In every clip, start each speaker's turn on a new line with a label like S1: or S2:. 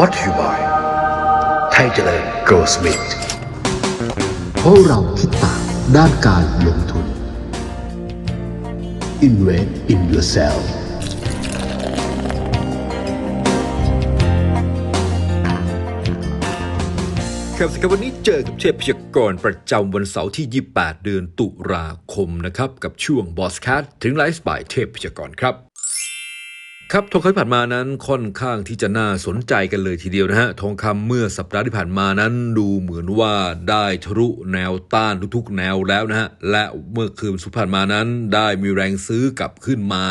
S1: What you buy ไทยเจริญ Go Smith
S2: เพราะเราคิดต่างด้านการลงทุน Invest in yourself
S3: ครับสครับวันนี้เจอกับเทพพยากรณ์ประจำวันเสาร์ที่ 28 เดือนตุลาคมนะครับ กับช่วงบอสคัทถึงไลฟ์สไตล์เทพพยากรณ์ครับ ครับทองคำที่ผ่านมานั้นค่อนข้างที่จะน่าสนใจกันเลยทีเดียวนะฮะทองคำเมื่อสัปดาห์ที่ผ่านมานั้นดูเหมือนว่าได้ทะลุแนวต้านทุกๆ แนวแล้วนะฮะและเมื่อคืนสุดผ่านมานั้นได้มีแรงซื้อกลับขึ้นมา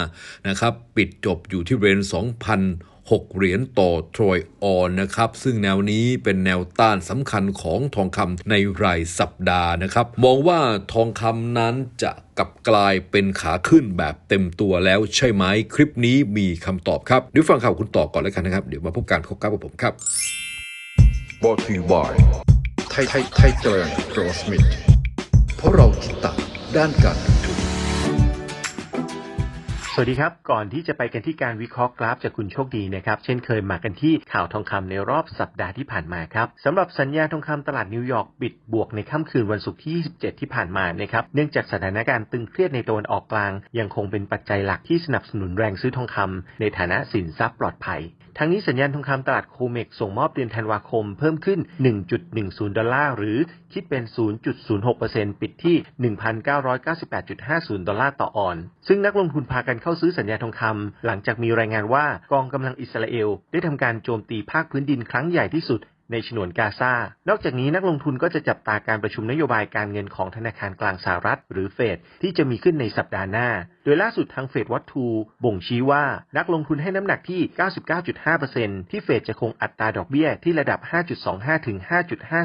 S3: นะครับ ปิดจบอยู่ที่เรน2,000 6 เหรียญต่อทรอยออนนะครับ ซึ่งแนวนี้เป็นแนวต้านสำคัญของทองคำในรายสัปดาห์นะครับ มองว่าทองคำนั้นจะกลับกลายเป็นขาขึ้นแบบเต็มตัวแล้วใช่ไหมคลิปนี้มีคำตอบครับเดี๋ยวฟังข่าวคุณต่อก่อนแล้วกันนะครับ เดี๋ยวมาพบกันพบกับผมครับ
S1: What you buy ไทยไทยไทยเจริญ Go Smith เพราะเราคิดต่างด้านการลง
S4: สวัสดีครับ ก่อนที่จะไปกันที่การวิเคราะห์กราฟจากคุณโชคดีนะครับ เช่นเคยมากันที่ข่าวทองคำในรอบสัปดาห์ที่ผ่านมาครับสำหรับสัญญาทองคำตลาดนิวยอร์กปิดบวกในค่ำคืนวันศุกร์ที่ 27 ที่ผ่านมานะครับ เนื่องจากสถานการณ์ตึงเครียดในตะวันออกกลาง ยังคงเป็นปัจจัยหลักที่สนับสนุนแรงซื้อทองคำในฐานะสินทรัพย์ปลอดภัย ทั้งนี้สัญญาณทองคำตลาดโคเมกส่งมอบเดือนธันวาคมเพิ่มขึ้น 1.10 ดอลลาร์ หรือคิดเป็น 0.06%ปิดที่ 1,998.50 ดอลลาร์ต่อออน ซึ่งนักลงทุนพากันเข้าซื้อสัญญาทองคำหลังจากมีรายงานว่ากองกำลังอิสราเอล ได้ทำการโจมตีภาคพื้นดินครั้งใหญ่ที่สุด ในฉนวนกาซา นอกจากนี้นักลงทุนก็จะจับตาการประชุมนโยบายการเงินของธนาคารกลางสหรัฐ หรือเฟดที่จะมีขึ้นในสัปดาห์หน้า โดยล่าสุดทางเฟดวัตทูบ่งชี้ว่านักลงทุนให้น้ำหนักที่ 99.5%ที่เฟดจะคงอัตราดอกเบี้ยที่ระดับ 5.25 ถึง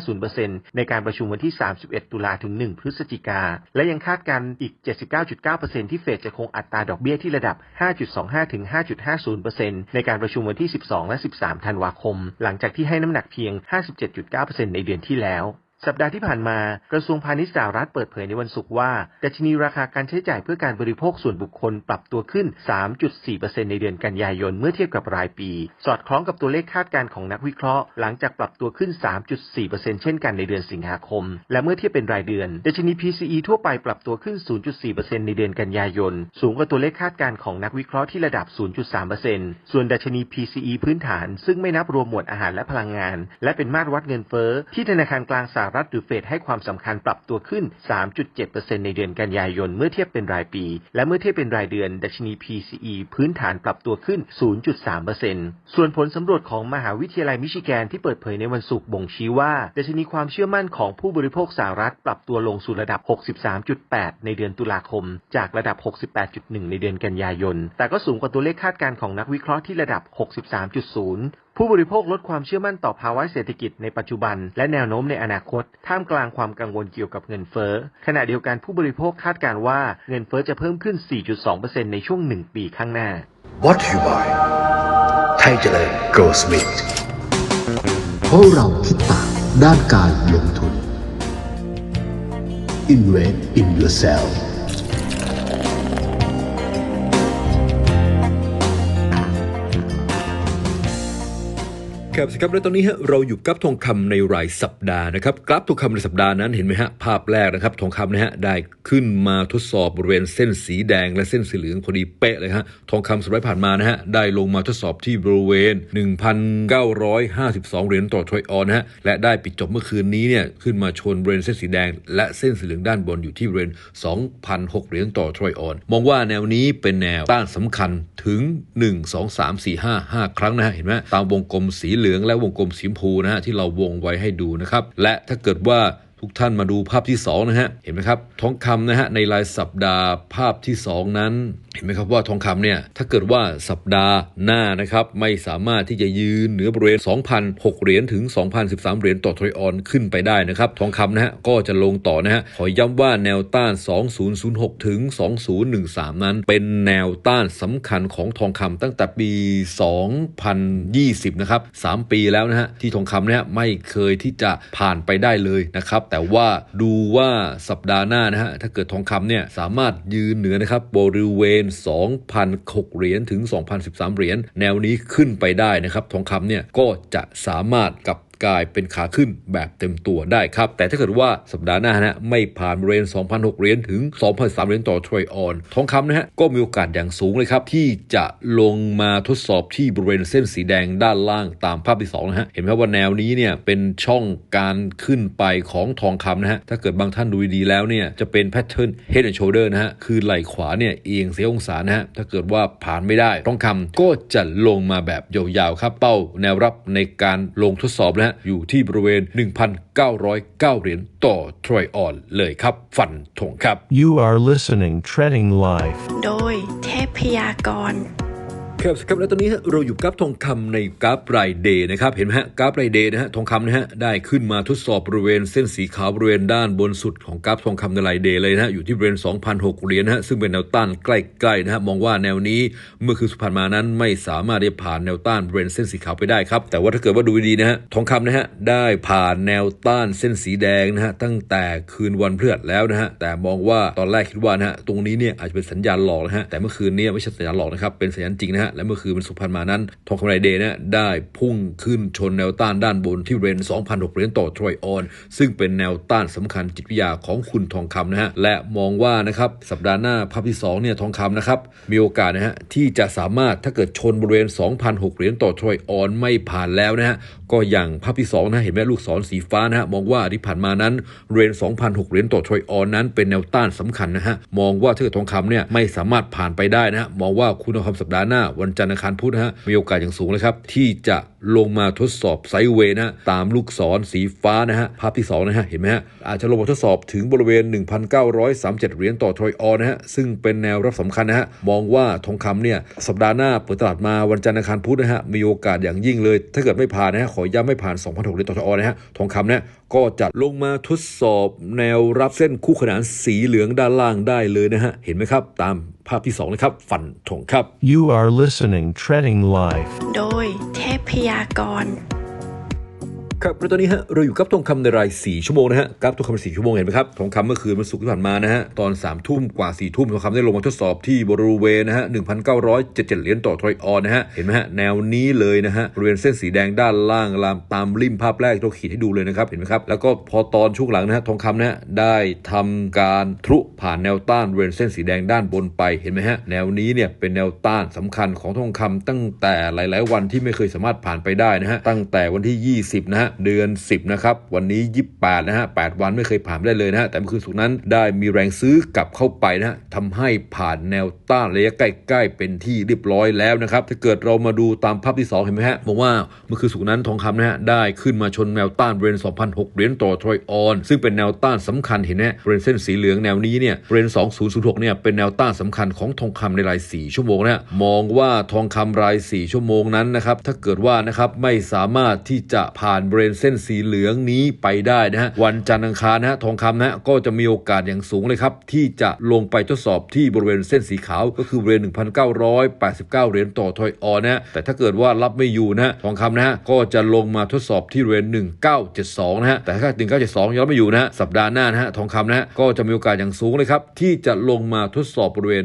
S4: 5.50%ในการประชุมวันที่ 31 ตุลาถึง 1 พฤศจิกา และยังคาดการณ์อีก 79.9%ที่เฟดจะคงอัตราดอกเบี้ยที่ระดับ 5.25 ถึง 5.50%ในการประชุมวันที่ 12 และ 13 ธันวาคม หลังจากที่ให้น้ำหนักเพียง57.9%ในเดือนที่แล้ว สัปดาห์ที่ผ่านมากระทรวงพาณิชย์สหรัฐเปิดเผยในวันศุกร์ว่าดัชนีราคาการใช้จ่ายเพื่อการบริโภคส่วนบุคคลปรับตัวขึ้น 3.4%ในเดือนกันยายนเมื่อเทียบกับรายปี สอดคล้องกับตัวเลขคาดการณ์ของนักวิเคราะห์ หลังจากปรับตัวขึ้น 3.4%เช่นกันในเดือนสิงหาคม และเมื่อเทียบเป็นรายเดือนดัชนี PCE ทั่วไปปรับตัวขึ้น 0.4%ในเดือนกันยายน สูงกว่าตัวเลขคาดการณ์ของนักวิเคราะห์ที่ระดับ 0.3%ส่วนดัชนี PCE พื้นฐาน ซึ่งไม่นับรวมหมวดอาหารและพลังงาน และเป็นมาตรวัดเงินเฟ้อที่ธนาคารกลางสหรัฐหรือเฟดให้ความสำคัญปรับตัวขึ้น 3.7%ในเดือนกันยายนเมื่อเทียบเป็นรายปี และเมื่อเทียบเป็นรายเดือนดัชนี PCE พื้นฐานปรับตัวขึ้น 0.3%ส่วนผลสำรวจของมหาวิทยาลัยมิชิแกนที่เปิดเผยในวันศุกร์บ่งชี้ว่าดัชนีความเชื่อมั่นของผู้บริโภคสหรัฐปรับตัวลงสู่ระดับ 63.8 ในเดือนตุลาคม จากระดับ 68.1 ในเดือนกันยายน แต่ก็สูงกว่าตัวเลขคาดการณ์ของนักวิเคราะห์ที่ระดับ 63.0ผู้บริโภคลดความเชื่อมั่นต่อภาวะเศรษฐกิจในปัจจุบัน และแนวโน้มในอนาคต ท่ามกลางความกังวลเกี่ยวกับเงินเฟ้อ ขณะเดียวกันผู้บริโภคคาดการณ์ว่าเงินเฟ้อจะเพิ่มขึ้น 4.2%ในช่วง 1 ปีข้างหน้า
S1: What you buy ไทยเจริญ Go Smith
S2: เพราะเราคิดต่างด้านการลงทุน Invest in yourself
S3: ครับสครับและตอนนี้ฮะเราอยู่กับทองคำในรายสัปดาห์นะครับกราฟทองคำในสัปดาห์นั้นเห็นไหมฮะภาพแรกนะครับทองคำนะฮะได้ขึ้นมาทดสอบบริเวณเส้นสีแดงและเส้นสีเหลืองพอดีเป๊ะเลยฮะทองคำสัปดาห์ผ่านมานะฮะได้ลงมาทดสอบที่บริเวณ 1,952 เหรียญต่อทรอยออนนะฮะและได้ปิดจบเมื่อคืนนี้เนี่ยขึ้นมาชนบริเวณเส้นสีแดง และเส้นสีเหลืองด้านบนอยู่ที่บริเวณ2,006เหรียญต่อทรอยออน มองว่าแนวนี้เป็นแนวต้านสำคัญถึง 1 2 3 4 5 5 ครั้งนะฮะเห็นไหมตามวงกลมสีเหลืองืองและวงกลมสีชมพูนะฮะที่เราวงไว้ให้ดูนะครับ และถ้าเกิดว่าทุกท่านมาดูภาพที่ 2 นะฮะ เห็นไหมครับ ทองคำนะฮะในรายสัปดาห์ภาพที่ 2 นั้นเห็นไหมครับว่าทองคำเนี่ยถ้าเกิดว่าสัปดาห์หน้านะครับไม่สามารถที่จะยืนเหนือบริเวณ 2,006 เหรียญถึง 2,013 เหรียญต่อทรอยออนขึ้นไปได้นะครับทองคำนะฮะก็จะลงต่อนะฮะขอย้ำว่าแนวต้าน 2006 ถึง 2013 นั้น เป็นแนวต้านสำคัญของทองคำตั้งแต่ปี 2020 นะครับ 3 ปีแล้วนะฮะที่ทองคำเนี่ยไม่เคยที่จะผ่านไปได้เลยนะครับแต่ว่าดูว่าสัปดาห์หน้านะฮะถ้าเกิดทองคำเนี่ยสามารถยืนเหนือนะครับบริเวณ2,006 เหรียญถึง 2,013 เหรียญแนวนี้ขึ้นไปได้นะครับ ทองคำเนี่ยก็จะสามารถกลับ กลายเป็นขาขึ้นแบบเต็มตัวได้ครับ แต่ถ้าเกิดว่าสัปดาห์หน้านะฮะไม่ผ่านบริเวณ2,006เหรียญถึง 2,003เหรียญต่อทรอยออน ทองคำนะฮะก็มีโอกาสอย่างสูงเลยครับ ที่จะลงมาทดสอบที่บริเวณเส้นสีแดงด้านล่างตามภาพที่2นะฮะเห็นไหมว่าแนวนี้เนี่ยเป็นช่องการขึ้นไปของทองคำนะฮะถ้าเกิดบางท่านดูดีแล้วเนี่ยจะเป็นแพทเทิร์น head and shoulder นะฮะคือไหล่ขวาเนี่ยเอียงเสียองศานะฮะถ้าเกิดว่าผ่านไม่ได้ทองคำก็จะลงมาแบบยาวๆครับเป้าแนวรับในการลงทดสอบนะฮะอยู่ที่บริเวณ 1,909 เหรียญต่อทรอยออนเลยครับ ฟันธงครับ
S5: You are listening Treading Life.
S6: โดยเทพยากร
S3: ครับครับแล้วตอนนี้ฮะเราอยู่กับทองคำในกราฟรายเดย์นะครับเห็นไหมฮะกราฟรายเดย์นะฮะทองคำนะฮะได้ขึ้นมาทดสอบบริเวณเส้นสีขาวบริเวณด้านบนสุดของกราฟทองคำในรายเดย์เลยนะฮะอยู่ที่บริเวณ2,006เหรียญนะฮะซึ่งเป็นแนวต้านใกล้ๆนะฮะมองว่าแนวนี้เมื่อคืนสุดผ่านมานั้นไม่สามารถได้ผ่านแนวต้านบริเวณเส้นสีขาวไปได้ครับแต่ว่าถ้าเกิดว่าดูดีนะฮะทองคำนะฮะได้ผ่านแนวต้านเส้นสีแดงนะฮะตั้งแต่คืนวันพฤหัสแล้วนะฮะแต่มองว่าตอนแรกคิดว่านะฮะตรงนี้เนี่ยอาจจะเป็นสัญญาณหลอกนะฮะแต่เมื่อคืนนี้ไม่ใช่สัญญาณหลอกนะครับเป็นสัญญาณจริงนะฮะและเมื่อคืนมันสุดผ่านมานั้นทองคำไรเดย์นะได้พุ่งขึ้นชนแนวต้านด้านบนที่บริเวณ2,006เหรียญต่อทรอยออน ซึ่งเป็นแนวต้านสำคัญจิตวิทยาของคุณทองคำนะฮะและมองว่านะครับสัปดาห์หน้าภาพที่2เนี่ยทองคำนะครับมีโอกาสนะฮะที่จะสามารถถ้าเกิดชนบริเวณ2,006เหรียญต่อทรอยออนไม่ผ่านแล้วนะฮะก็อย่างภาพที่2นะเห็นไหมลูกศรสีฟ้านะฮะมองว่าที่ผ่านมานั้นบริเวณ2,006เหรียญต่อทรอยออนนั้น เป็นแนวต้านสำคัญนะฮะมองว่าถ้าเกิดทองคำเนี่ยไม่สามารถผ่านไปได้นะฮะมองว่าคุณทองคำสัปดาห์หน้าวันจันทร์อังคารพุธนะฮะมีโอกาสอย่างสูงเลยครับ ที่จะลงมาทดสอบไซเวนะตามลูกศรสีฟ้านะฮะภาพที่2นะฮะเห็นไหมฮะอาจจะลงมาทดสอบถึงบริเวณ 1,937 เหรียญต่อทรอยออนนะฮะซึ่งเป็นแนวรับสำคัญนะฮะมองว่าทองคำเนี่ยสัปดาห์หน้าเปิดตลาดมาวันจันทร์อังคารพุธนะฮะมีโอกาสอย่างยิ่งเลย ถ้าเกิดไม่ผ่านนะฮะขอย้ำไม่ผ่าน2,006เหรียญต่อทรอยออนนะฮะทองคำเนี่ย ก็จะลงมาทดสอบแนวรับเส้นคู่ขนานสีเหลืองด้านล่างได้เลยนะฮะ เห็นไหมครับ ตามภาพที่2นะครับ ฟันธงครับ
S5: You are listening Treading Life.
S6: โดยเทพยากร
S3: ครับแล้วตอนนี้ฮะเราอยู่กับทองคำในราย 4 ชั่วโมงนะฮะกราฟทองคำ4ชั่วโมงเห็นไหมครับทองคำเมื่อคืนวันศุกร์ที่ผ่านมานะฮะตอน3ทุ่มกว่า4ทุ่มทองคำได้ลงมาทดสอบที่บริเวณนะฮะ1,977เก้าร้อยเจ็ดเจ็ดเหรียญต่อทรอยออนนะฮะเห็นไหมฮะแนวนี้เลยนะฮะบริเวณเส้นสีแดงด้านล่างลามตามริมภาพแรกที่เราขีดให้ดูเลยนะครับเห็นไหมครับแล้วก็พอตอนช่วงหลังนะฮะทองคำนะฮะได้ทำการทะลุผ่านแนวต้านบริเวณเส้นสีแดงด้านบนไปเห็นไหมฮะแนวนี้เนี่ยเป็นแนวต้านสำคัญของทองคำตั้งแต่หลาย ๆ วันที่ไม่เคยสามารถผ่านไปได้นะฮะตั้งแต่วันที่ 20นะฮะเดือน 10 นะครับ วันนี้ 28 นะฮะ 8 วันไม่เคยผ่านได้เลยนะฮะ แต่เมื่อคืนสุกร์นั้นได้มีแรงซื้อกลับเข้าไปนะฮะทำให้ผ่านแนวต้านระยะใกล้ๆเป็นที่เรียบร้อยแล้วนะครับ ถ้าเกิดเรามาดูตามภาพที่ 2 เห็นไหมฮะบอกว่าเมื่อคืนสุกร์นั้นทองคำนะฮะได้ขึ้นมาชนแนวต้านบริเวณ2,006เหรียญต่อทรอยออน ซึ่งเป็นแนวต้านสำคัญเห็นไหมบริเวณเส้นสีเหลืองแนวนี้เนี่ยบริเวณ2006เนี่ยเป็นแนวต้านสำคัญของทองคำในราย 4 ชั่วโมงนะมองว่าทองคำราย 4 ชั่วโมงนั้นนะครับถ้าเกิดว่านะครับไม่สามารถที่จะผ่านบรริเวณเส้นสีเหลืองนี้ไปได้นะฮะวันจันทร์อังคารนะฮะทองคำนะฮะก็จะมีโอกาสอย่างสูงเลยครับ ที่จะลงไปทดสอบที่บริเวณเส้นสีขาวก็คือบริเวณ 1,989 เหรียญต่อทอยออนนะฮะแต่ถ้าเกิดว่ารับไม่อยู่นะฮะทองคำนะฮะก็จะลงมาทดสอบที่บริเวณ 1972 นะฮะแต่ถ้า 1972ย้อนไม่อยู่นะฮะสัปดาห์หน้านะฮะทองคำนะฮะก็จะมีโอกาสอย่างสูงเลยครับที่จะลงมาทดสอบบริเวณ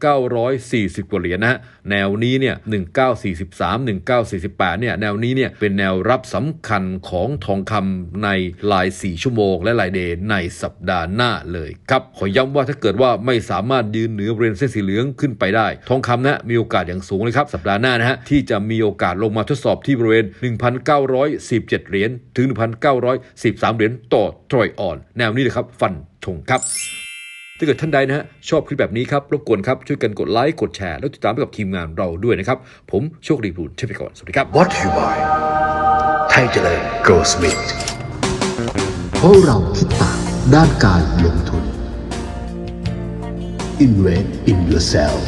S3: 1,940 กว่าเหรียญนะฮะแนวนี้เนี่ย1943 1948 เนี่ยแนวนี้เนี่ยเป็นแนวรับสำคัญของทองคำในราย 4 ชั่วโมง และรายเดย์ในสัปดาห์หน้าเลยครับ ขอย้ำว่าถ้าเกิดว่าไม่สามารถยืนเหนือบริเวณเส้นสีเหลืองขึ้นไปได้ ทองคำนะมีโอกาสอย่างสูงเลยครับ สัปดาห์หน้านะฮะที่จะมีโอกาสลงมาทดสอบที่บริเวณ 1,917 เหรียญถึง 1,913 เหรียญต่อทรอยออน แนวนี้เลยครับ ฟันธงครับถ้าเกิดท่านใดนะฮะชอบคลิปแบบนี้ครับ รบกวนครับ ช่วยกันกดไลค์ กดแชร์ แล้วติดตามไปกับทีมงานเราด้วยนะครับ ผมโชคดีพูนเช่นไปก่อน สวัสดีครับ
S1: What you buy ให้เจริญ Grow Smith
S2: เพราะเราคิดต่างด้านการลงทุน Invest in yourself